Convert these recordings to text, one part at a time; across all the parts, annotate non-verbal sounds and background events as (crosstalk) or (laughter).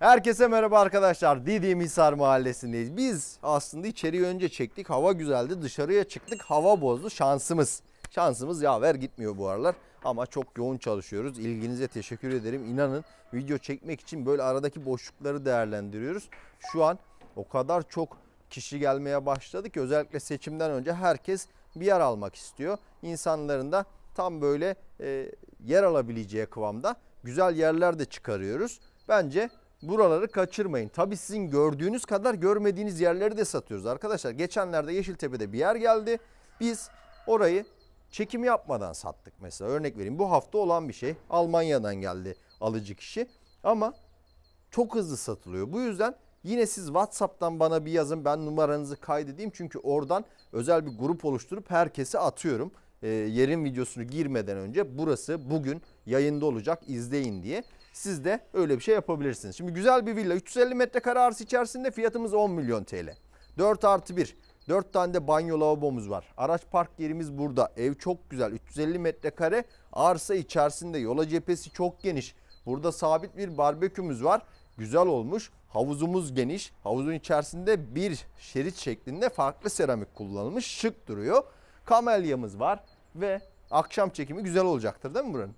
Herkese merhaba arkadaşlar. Didim Hisar Mahallesi'ndeyiz. Biz aslında içeriği önce çektik. Hava güzeldi. Dışarıya çıktık. Hava bozdu. Şansımız. Şansımız yaver gitmiyor bu aralar. Ama çok yoğun çalışıyoruz. İlginize teşekkür ederim. İnanın video çekmek için böyle aradaki boşlukları değerlendiriyoruz. Şu an o kadar çok kişi gelmeye başladı ki özellikle seçimden önce herkes bir yer almak istiyor. İnsanların da tam böyle e, yer alabileceği kıvamda güzel yerler de çıkarıyoruz. Bence buraları kaçırmayın. Tabii sizin gördüğünüz kadar görmediğiniz yerleri de satıyoruz arkadaşlar. Geçenlerde Yeşiltepe'de bir yer geldi. Biz orayı çekim yapmadan sattık mesela. Örnek vereyim bu hafta olan bir şey. Almanya'dan geldi alıcı kişi. Ama çok hızlı satılıyor. Bu yüzden yine siz WhatsApp'tan bana bir yazın. Ben numaranızı kaydedeyim. Çünkü oradan özel bir grup oluşturup herkese atıyorum. Ee, yerin videosunu girmeden önce burası bugün yayında olacak izleyin diye. Siz de öyle bir şey yapabilirsiniz. Şimdi güzel bir villa 350 metrekare arsa içerisinde fiyatımız 10 milyon TL. 4 artı 1. 4 tane de banyo lavabomuz var. Araç park yerimiz burada. Ev çok güzel. 350 metrekare arsa içerisinde. Yola cephesi çok geniş. Burada sabit bir barbekümüz var. Güzel olmuş. Havuzumuz geniş. Havuzun içerisinde bir şerit şeklinde farklı seramik kullanılmış. Şık duruyor. Kamelyamız var ve akşam çekimi güzel olacaktır değil mi buranın?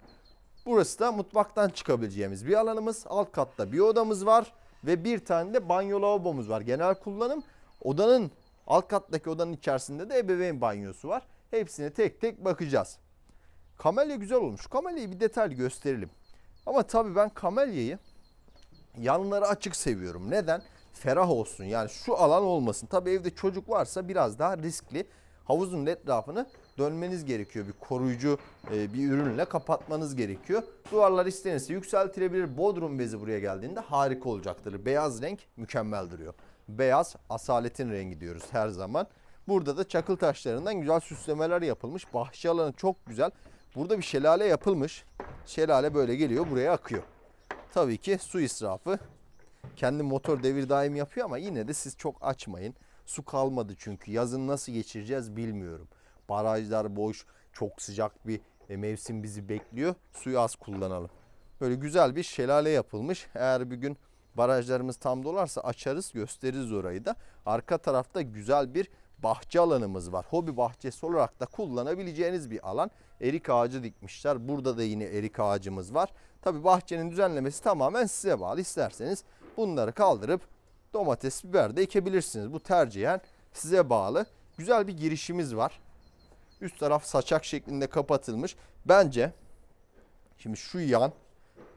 Burası da mutfaktan çıkabileceğimiz bir alanımız. Alt katta bir odamız var ve bir tane de banyo lavabomuz var. Genel kullanım. Odanın alt kattaki odanın içerisinde de ebeveyn banyosu var. Hepsine tek tek bakacağız. Kamelya güzel olmuş. Kamelyayı bir detaylı gösterelim. Ama tabii ben kamelyayı yanları açık seviyorum. Neden? Ferah olsun. Yani şu alan olmasın. Tabii evde çocuk varsa biraz daha riskli. Havuzun etrafını dönmeniz gerekiyor. Bir koruyucu e, bir ürünle kapatmanız gerekiyor. Duvarlar istenirse yükseltilebilir. Bodrum bezi buraya geldiğinde harika olacaktır. Beyaz renk mükemmel duruyor. Beyaz asaletin rengi diyoruz her zaman. Burada da çakıl taşlarından güzel süslemeler yapılmış. Bahçe alanı çok güzel. Burada bir şelale yapılmış. Şelale böyle geliyor buraya akıyor. Tabii ki su israfı. Kendi motor devir daim yapıyor ama yine de siz çok açmayın. Su kalmadı çünkü. Yazın nasıl geçireceğiz bilmiyorum. Barajlar boş, çok sıcak bir e, mevsim bizi bekliyor. Suyu az kullanalım. Böyle güzel bir şelale yapılmış. Eğer bir gün barajlarımız tam dolarsa açarız, gösteririz orayı da. Arka tarafta güzel bir bahçe alanımız var. Hobi bahçesi olarak da kullanabileceğiniz bir alan. Erik ağacı dikmişler. Burada da yine erik ağacımız var. Tabi bahçenin düzenlemesi tamamen size bağlı. İsterseniz bunları kaldırıp domates, biber de ekebilirsiniz. Bu tercihen size bağlı. Güzel bir girişimiz var. Üst taraf saçak şeklinde kapatılmış. Bence şimdi şu yan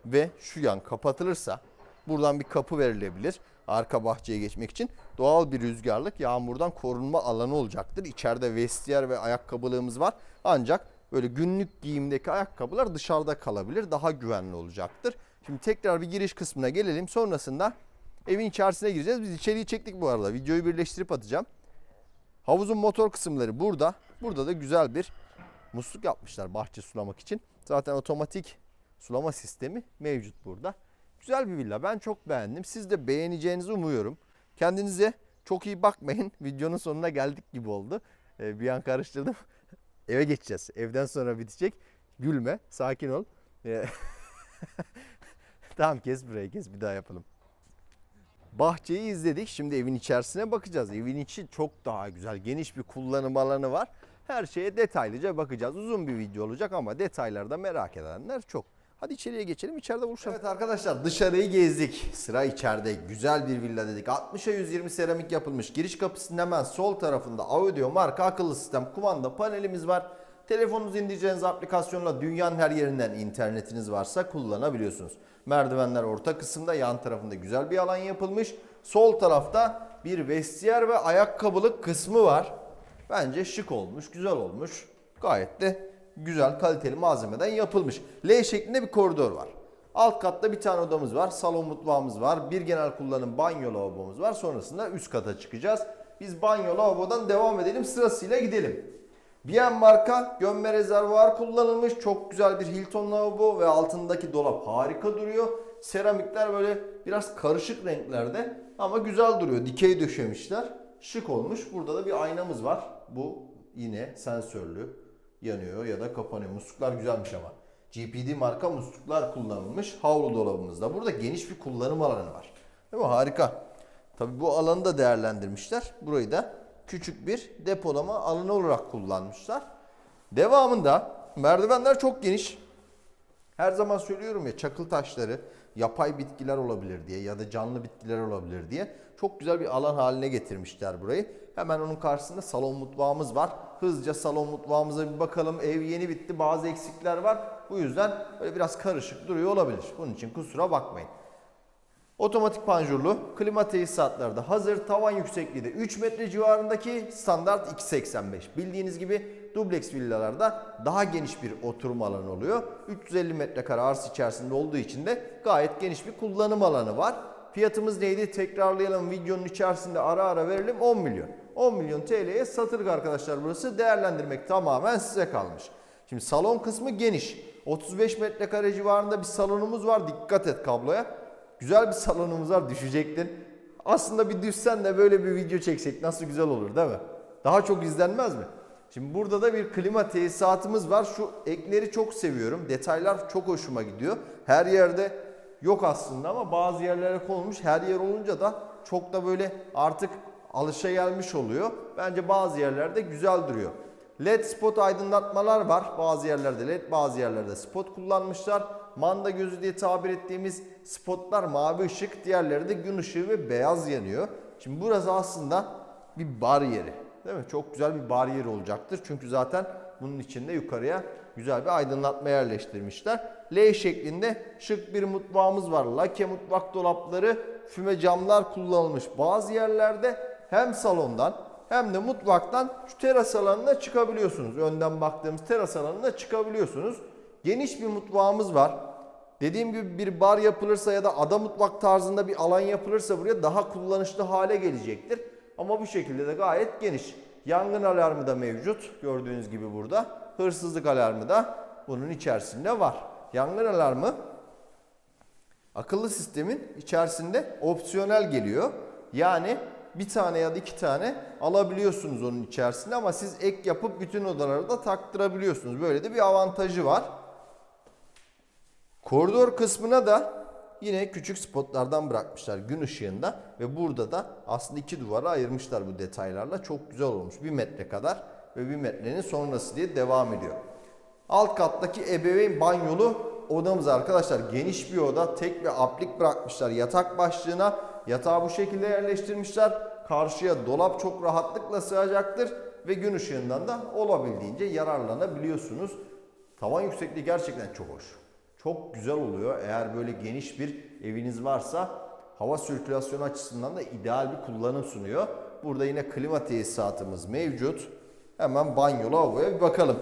ve şu yan kapatılırsa buradan bir kapı verilebilir. Arka bahçeye geçmek için doğal bir rüzgarlık yağmurdan korunma alanı olacaktır. İçeride vestiyer ve ayakkabılığımız var. Ancak böyle günlük giyimdeki ayakkabılar dışarıda kalabilir. Daha güvenli olacaktır. Şimdi tekrar bir giriş kısmına gelelim. Sonrasında evin içerisine gireceğiz. Biz içeriği çektik bu arada. Videoyu birleştirip atacağım. Havuzun motor kısımları burada. Burada da güzel bir musluk yapmışlar bahçe sulamak için. Zaten otomatik sulama sistemi mevcut burada. Güzel bir villa. Ben çok beğendim. Siz de beğeneceğinizi umuyorum. Kendinize çok iyi bakmayın. (laughs) Videonun sonuna geldik gibi oldu. Ee, bir an karıştırdım. (laughs) Eve geçeceğiz. Evden sonra bitecek. Gülme. Sakin ol. Ee, (laughs) tamam kes burayı kes. Bir daha yapalım. Bahçeyi izledik. Şimdi evin içerisine bakacağız. Evin içi çok daha güzel. Geniş bir kullanım alanı var. Her şeye detaylıca bakacağız. Uzun bir video olacak ama detaylarda merak edenler çok. Hadi içeriye geçelim. İçeride buluşalım. Evet arkadaşlar dışarıyı gezdik. Sıra içeride. Güzel bir villa dedik. 60'a 120 seramik yapılmış. Giriş kapısının hemen sol tarafında audio marka akıllı sistem kumanda panelimiz var. Telefonunuzu indireceğiniz aplikasyonla dünyanın her yerinden internetiniz varsa kullanabiliyorsunuz. Merdivenler orta kısımda yan tarafında güzel bir alan yapılmış. Sol tarafta bir vestiyer ve ayakkabılık kısmı var. Bence şık olmuş, güzel olmuş. Gayet de güzel, kaliteli malzemeden yapılmış. L şeklinde bir koridor var. Alt katta bir tane odamız var. Salon mutfağımız var. Bir genel kullanım banyo lavabomuz var. Sonrasında üst kata çıkacağız. Biz banyo lavabodan devam edelim. Sırasıyla gidelim. Bien marka gömme rezervuar kullanılmış. Çok güzel bir Hilton lavabo ve altındaki dolap harika duruyor. Seramikler böyle biraz karışık renklerde ama güzel duruyor. Dikey döşemişler. Şık olmuş. Burada da bir aynamız var. Bu yine sensörlü yanıyor ya da kapanıyor. Musluklar güzelmiş ama. GPD marka musluklar kullanılmış havlu dolabımızda. Burada geniş bir kullanım alanı var. Değil mi? Harika. Tabii bu alanı da değerlendirmişler. Burayı da küçük bir depolama alanı olarak kullanmışlar. Devamında merdivenler çok geniş. Her zaman söylüyorum ya çakıl taşları yapay bitkiler olabilir diye ya da canlı bitkiler olabilir diye çok güzel bir alan haline getirmişler burayı. Hemen onun karşısında salon mutfağımız var. Hızlıca salon mutfağımıza bir bakalım. Ev yeni bitti. Bazı eksikler var. Bu yüzden böyle biraz karışık duruyor olabilir. Bunun için kusura bakmayın. Otomatik panjurlu, klima tesisatları da hazır. Tavan yüksekliği de 3 metre civarındaki standart 2.85. Bildiğiniz gibi dubleks villalarda daha geniş bir oturma alanı oluyor. 350 metrekare arsa içerisinde olduğu için de gayet geniş bir kullanım alanı var. Fiyatımız neydi? Tekrarlayalım videonun içerisinde ara ara verelim 10 milyon. 10 milyon TL'ye satılık arkadaşlar burası. Değerlendirmek tamamen size kalmış. Şimdi salon kısmı geniş. 35 metrekare civarında bir salonumuz var. Dikkat et kabloya. Güzel bir salonumuz var düşecektin. Aslında bir düşsen de böyle bir video çeksek nasıl güzel olur değil mi? Daha çok izlenmez mi? Şimdi burada da bir klima tesisatımız var. Şu ekleri çok seviyorum. Detaylar çok hoşuma gidiyor. Her yerde yok aslında ama bazı yerlere konulmuş. Her yer olunca da çok da böyle artık alışa gelmiş oluyor. Bence bazı yerlerde güzel duruyor. LED spot aydınlatmalar var. Bazı yerlerde LED, bazı yerlerde spot kullanmışlar. Manda gözü diye tabir ettiğimiz spotlar mavi ışık, diğerleri de gün ışığı ve beyaz yanıyor. Şimdi burası aslında bir bar yeri. Değil mi? Çok güzel bir bar yeri olacaktır. Çünkü zaten bunun içinde yukarıya güzel bir aydınlatma yerleştirmişler. L şeklinde şık bir mutfağımız var. Lake mutfak dolapları, füme camlar kullanılmış. Bazı yerlerde hem salondan hem de mutfaktan şu teras alanına çıkabiliyorsunuz. Önden baktığımız teras alanına çıkabiliyorsunuz. Geniş bir mutfağımız var. Dediğim gibi bir bar yapılırsa ya da ada mutfak tarzında bir alan yapılırsa buraya daha kullanışlı hale gelecektir. Ama bu şekilde de gayet geniş. Yangın alarmı da mevcut. Gördüğünüz gibi burada. Hırsızlık alarmı da bunun içerisinde var. Yangın alarmı akıllı sistemin içerisinde opsiyonel geliyor. Yani bir tane ya da iki tane alabiliyorsunuz onun içerisinde ama siz ek yapıp bütün odalara da taktırabiliyorsunuz. Böyle de bir avantajı var. Koridor kısmına da yine küçük spotlardan bırakmışlar gün ışığında ve burada da aslında iki duvara ayırmışlar bu detaylarla. Çok güzel olmuş. Bir metre kadar ve bir metrenin sonrası diye devam ediyor. Alt kattaki ebeveyn banyolu odamız arkadaşlar geniş bir oda. Tek bir aplik bırakmışlar yatak başlığına. Yatağı bu şekilde yerleştirmişler. Karşıya dolap çok rahatlıkla sığacaktır ve gün ışığından da olabildiğince yararlanabiliyorsunuz. Tavan yüksekliği gerçekten çok hoş. Çok güzel oluyor. Eğer böyle geniş bir eviniz varsa hava sirkülasyonu açısından da ideal bir kullanım sunuyor. Burada yine klima tesisatımız mevcut. Hemen banyo lavaboya bir bakalım.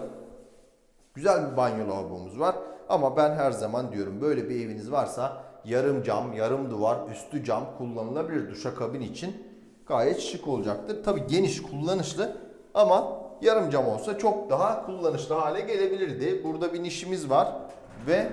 Güzel bir banyo lavabomuz var. Ama ben her zaman diyorum böyle bir eviniz varsa yarım cam, yarım duvar, üstü cam kullanılabilir duşakabin için. Gayet şık olacaktır. Tabi geniş, kullanışlı ama yarım cam olsa çok daha kullanışlı hale gelebilirdi. Burada bir nişimiz var ve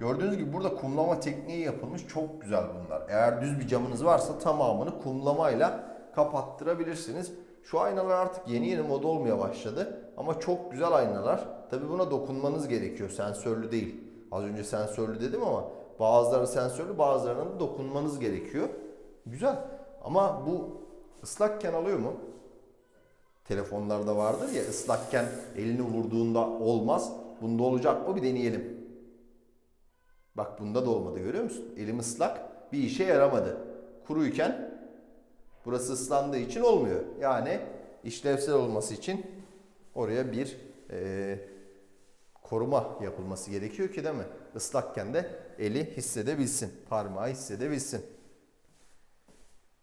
gördüğünüz gibi burada kumlama tekniği yapılmış. Çok güzel bunlar. Eğer düz bir camınız varsa tamamını kumlamayla kapattırabilirsiniz. Şu aynalar artık yeni yeni moda olmaya başladı. Ama çok güzel aynalar. Tabi buna dokunmanız gerekiyor. Sensörlü değil. Az önce sensörlü dedim ama bazıları sensörlü bazılarına da dokunmanız gerekiyor. Güzel. Ama bu ıslakken alıyor mu? Telefonlarda vardır ya ıslakken elini vurduğunda olmaz. Bunda olacak mı bir deneyelim. Bak bunda da olmadı görüyor musun? Elim ıslak bir işe yaramadı. Kuruyken burası ıslandığı için olmuyor. Yani işlevsel olması için oraya bir e, koruma yapılması gerekiyor ki değil mi? Islakken de eli hissedebilsin, parmağı hissedebilsin.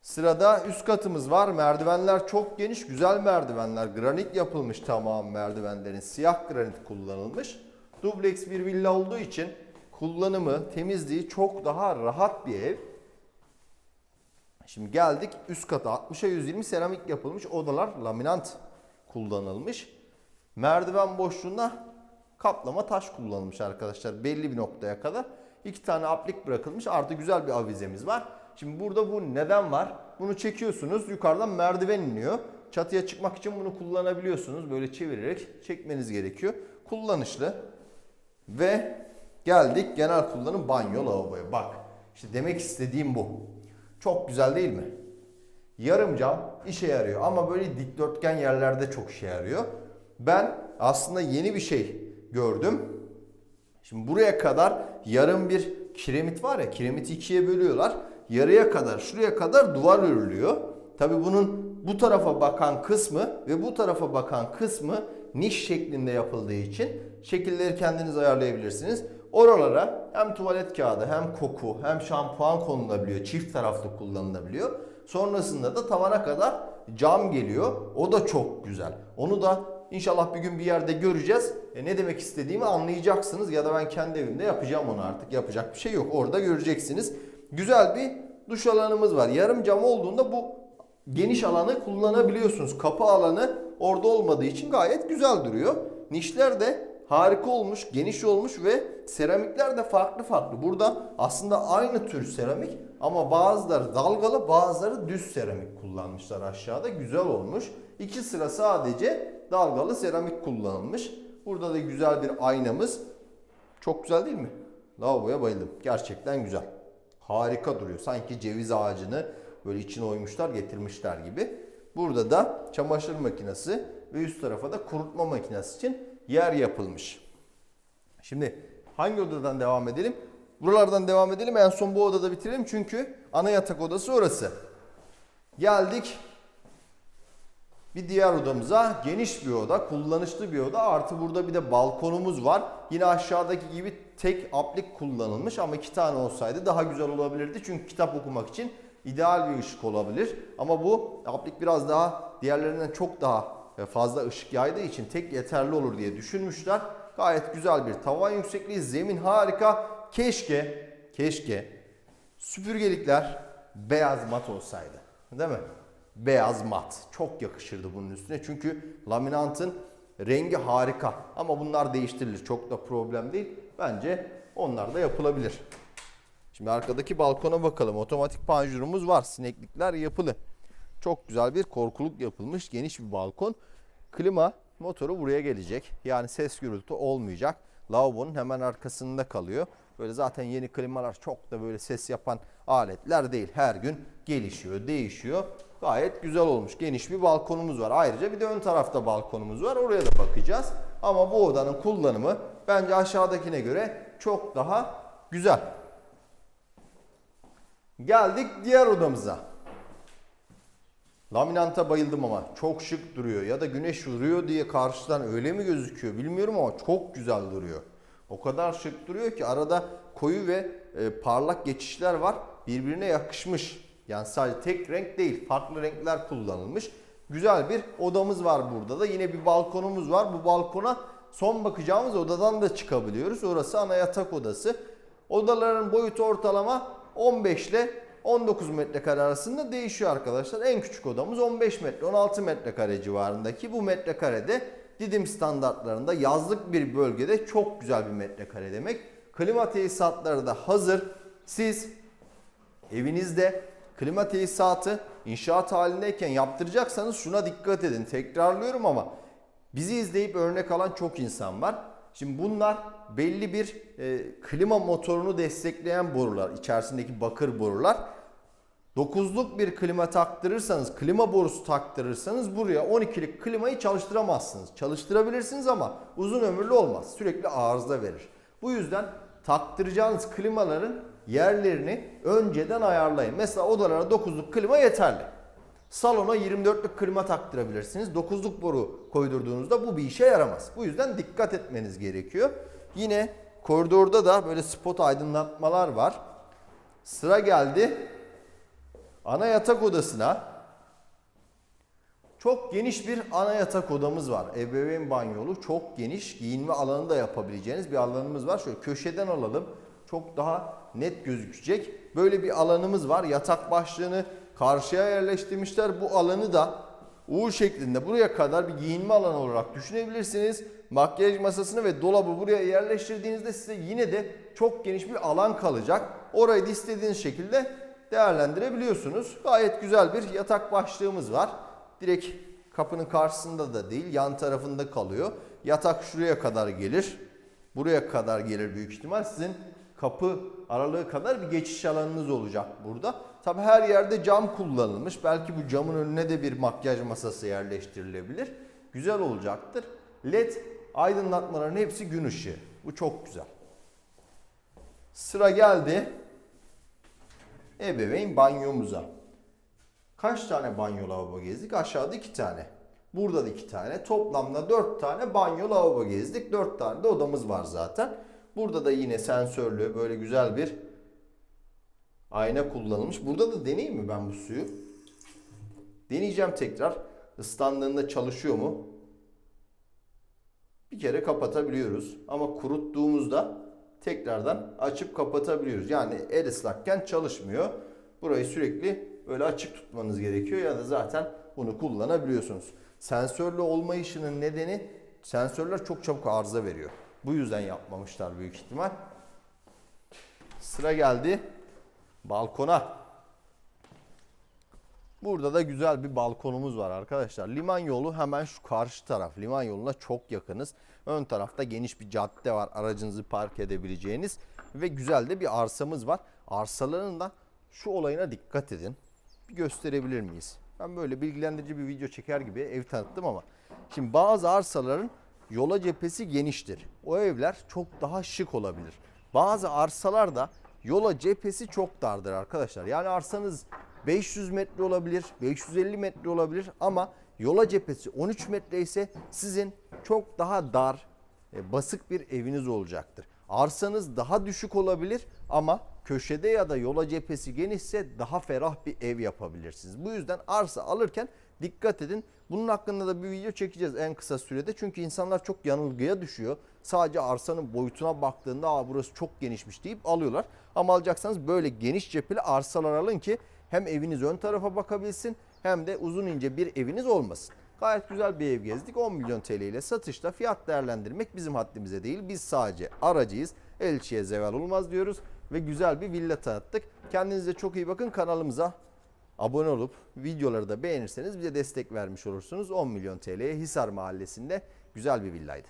Sırada üst katımız var. Merdivenler çok geniş, güzel merdivenler. Granit yapılmış tamam merdivenlerin. Siyah granit kullanılmış. Dubleks bir villa olduğu için kullanımı, temizliği çok daha rahat bir ev. Şimdi geldik üst kata 60'a 120 seramik yapılmış odalar laminant kullanılmış. Merdiven boşluğuna kaplama taş kullanılmış arkadaşlar belli bir noktaya kadar. İki tane aplik bırakılmış artı güzel bir avizemiz var. Şimdi burada bu neden var? Bunu çekiyorsunuz yukarıdan merdiven iniyor. Çatıya çıkmak için bunu kullanabiliyorsunuz. Böyle çevirerek çekmeniz gerekiyor. Kullanışlı. Ve geldik genel kullanım banyo lavaboya. Bak işte demek istediğim bu. Çok güzel değil mi? Yarım cam işe yarıyor ama böyle dikdörtgen yerlerde çok işe yarıyor. Ben aslında yeni bir şey gördüm. Şimdi buraya kadar yarım bir kiremit var ya kiremiti ikiye bölüyorlar. Yarıya kadar şuraya kadar duvar örülüyor. Tabi bunun bu tarafa bakan kısmı ve bu tarafa bakan kısmı niş şeklinde yapıldığı için şekilleri kendiniz ayarlayabilirsiniz. Oralara hem tuvalet kağıdı hem koku hem şampuan konulabiliyor. Çift taraflı kullanılabiliyor. Sonrasında da tavana kadar cam geliyor. O da çok güzel. Onu da İnşallah bir gün bir yerde göreceğiz. E ne demek istediğimi anlayacaksınız ya da ben kendi evimde yapacağım onu artık. Yapacak bir şey yok. Orada göreceksiniz. Güzel bir duş alanımız var. Yarım cam olduğunda bu geniş alanı kullanabiliyorsunuz. Kapı alanı orada olmadığı için gayet güzel duruyor. Nişler de harika olmuş, geniş olmuş ve seramikler de farklı farklı. Burada aslında aynı tür seramik ama bazıları dalgalı bazıları düz seramik kullanmışlar aşağıda. Güzel olmuş. İki sıra sadece dalgalı seramik kullanılmış. Burada da güzel bir aynamız. Çok güzel değil mi? Lavaboya bayıldım. Gerçekten güzel. Harika duruyor. Sanki ceviz ağacını böyle içine oymuşlar getirmişler gibi. Burada da çamaşır makinesi ve üst tarafa da kurutma makinesi için yer yapılmış. Şimdi hangi odadan devam edelim? Buralardan devam edelim. En son bu odada bitirelim çünkü ana yatak odası orası. Geldik bir diğer odamıza geniş bir oda, kullanışlı bir oda. Artı burada bir de balkonumuz var. Yine aşağıdaki gibi tek aplik kullanılmış ama iki tane olsaydı daha güzel olabilirdi. Çünkü kitap okumak için ideal bir ışık olabilir. Ama bu aplik biraz daha diğerlerinden çok daha fazla ışık yaydığı için tek yeterli olur diye düşünmüşler. Gayet güzel bir tavan yüksekliği, zemin harika. Keşke, keşke süpürgelikler beyaz mat olsaydı. Değil mi? beyaz mat. Çok yakışırdı bunun üstüne. Çünkü laminantın rengi harika. Ama bunlar değiştirilir. Çok da problem değil. Bence onlar da yapılabilir. Şimdi arkadaki balkona bakalım. Otomatik panjurumuz var. Sineklikler yapılı. Çok güzel bir korkuluk yapılmış. Geniş bir balkon. Klima motoru buraya gelecek. Yani ses gürültü olmayacak. Lavabonun hemen arkasında kalıyor. Böyle zaten yeni klimalar çok da böyle ses yapan aletler değil. Her gün gelişiyor, değişiyor. Gayet güzel olmuş. Geniş bir balkonumuz var. Ayrıca bir de ön tarafta balkonumuz var. Oraya da bakacağız. Ama bu odanın kullanımı bence aşağıdakine göre çok daha güzel. Geldik diğer odamıza. Laminanta bayıldım ama çok şık duruyor ya da güneş vuruyor diye karşıdan öyle mi gözüküyor bilmiyorum ama çok güzel duruyor. O kadar şık duruyor ki arada koyu ve e, parlak geçişler var. Birbirine yakışmış. Yani sadece tek renk değil, farklı renkler kullanılmış. Güzel bir odamız var burada da. Yine bir balkonumuz var. Bu balkona son bakacağımız odadan da çıkabiliyoruz. Orası ana yatak odası. Odaların boyutu ortalama 15 ile 19 metrekare arasında değişiyor arkadaşlar. En küçük odamız 15 metre, 16 metrekare civarındaki. Bu metrekarede Didim standartlarında yazlık bir bölgede çok güzel bir metrekare demek. Klima tesisatları da hazır. Siz evinizde klima tesisatı inşaat halindeyken yaptıracaksanız şuna dikkat edin. Tekrarlıyorum ama bizi izleyip örnek alan çok insan var. Şimdi bunlar belli bir e, klima motorunu destekleyen borular. içerisindeki bakır borular. 9'luk bir klima taktırırsanız, klima borusu taktırırsanız buraya 12'lik klimayı çalıştıramazsınız. Çalıştırabilirsiniz ama uzun ömürlü olmaz. Sürekli arıza verir. Bu yüzden taktıracağınız klimaların yerlerini önceden ayarlayın. Mesela odalara 9'luk klima yeterli. Salona 24'lük klima taktırabilirsiniz. 9'luk boru koydurduğunuzda bu bir işe yaramaz. Bu yüzden dikkat etmeniz gerekiyor. Yine koridorda da böyle spot aydınlatmalar var. Sıra geldi ana yatak odasına. Çok geniş bir ana yatak odamız var. Ebeveyn banyolu çok geniş giyinme alanı da yapabileceğiniz bir alanımız var. Şöyle köşeden alalım. Çok daha net gözükecek. Böyle bir alanımız var. Yatak başlığını karşıya yerleştirmişler. Bu alanı da U şeklinde buraya kadar bir giyinme alanı olarak düşünebilirsiniz. Makyaj masasını ve dolabı buraya yerleştirdiğinizde size yine de çok geniş bir alan kalacak. Orayı da istediğiniz şekilde değerlendirebiliyorsunuz. Gayet güzel bir yatak başlığımız var. Direkt kapının karşısında da değil yan tarafında kalıyor. Yatak şuraya kadar gelir. buraya kadar gelir büyük ihtimal. Sizin kapı aralığı kadar bir geçiş alanınız olacak burada. Tabi her yerde cam kullanılmış. Belki bu camın önüne de bir makyaj masası yerleştirilebilir. Güzel olacaktır. LED aydınlatmaların hepsi gün ışığı. Bu çok güzel. Sıra geldi ebeveyn banyomuza. Kaç tane banyo lavabo gezdik? Aşağıda iki tane. Burada da iki tane. Toplamda dört tane banyo lavabo gezdik. Dört tane de odamız var zaten. Burada da yine sensörlü böyle güzel bir ayna kullanılmış. Burada da deneyeyim mi ben bu suyu? Deneyeceğim tekrar. Islandığında çalışıyor mu? Bir kere kapatabiliyoruz. Ama kuruttuğumuzda tekrardan açıp kapatabiliyoruz. Yani el ıslakken çalışmıyor. Burayı sürekli böyle açık tutmanız gerekiyor ya da zaten bunu kullanabiliyorsunuz. Sensörlü olmayışının nedeni sensörler çok çabuk arıza veriyor. Bu yüzden yapmamışlar büyük ihtimal. Sıra geldi balkona. Burada da güzel bir balkonumuz var arkadaşlar. Liman yolu hemen şu karşı taraf. Liman yoluna çok yakınız. Ön tarafta geniş bir cadde var. Aracınızı park edebileceğiniz ve güzel de bir arsamız var. Arsaların da şu olayına dikkat edin. Bir gösterebilir miyiz? Ben böyle bilgilendirici bir video çeker gibi ev tanıttım ama şimdi bazı arsaların yola cephesi geniştir. O evler çok daha şık olabilir. Bazı arsalar da yola cephesi çok dardır arkadaşlar. Yani arsanız 500 metre olabilir, 550 metre olabilir ama yola cephesi 13 metre ise sizin çok daha dar, e, basık bir eviniz olacaktır. Arsanız daha düşük olabilir ama köşede ya da yola cephesi genişse daha ferah bir ev yapabilirsiniz. Bu yüzden arsa alırken dikkat edin. Bunun hakkında da bir video çekeceğiz en kısa sürede. Çünkü insanlar çok yanılgıya düşüyor. Sadece arsanın boyutuna baktığında Aa, burası çok genişmiş deyip alıyorlar. Ama alacaksanız böyle geniş cepheli arsalar alın ki hem eviniz ön tarafa bakabilsin hem de uzun ince bir eviniz olmasın. Gayet güzel bir ev gezdik. 10 milyon TL ile satışta fiyat değerlendirmek bizim haddimize değil. Biz sadece aracıyız. Elçiye zeval olmaz diyoruz ve güzel bir villa tanıttık. Kendinize çok iyi bakın. Kanalımıza abone olup videoları da beğenirseniz bize destek vermiş olursunuz. 10 milyon TL'ye Hisar Mahallesi'nde güzel bir villaydı.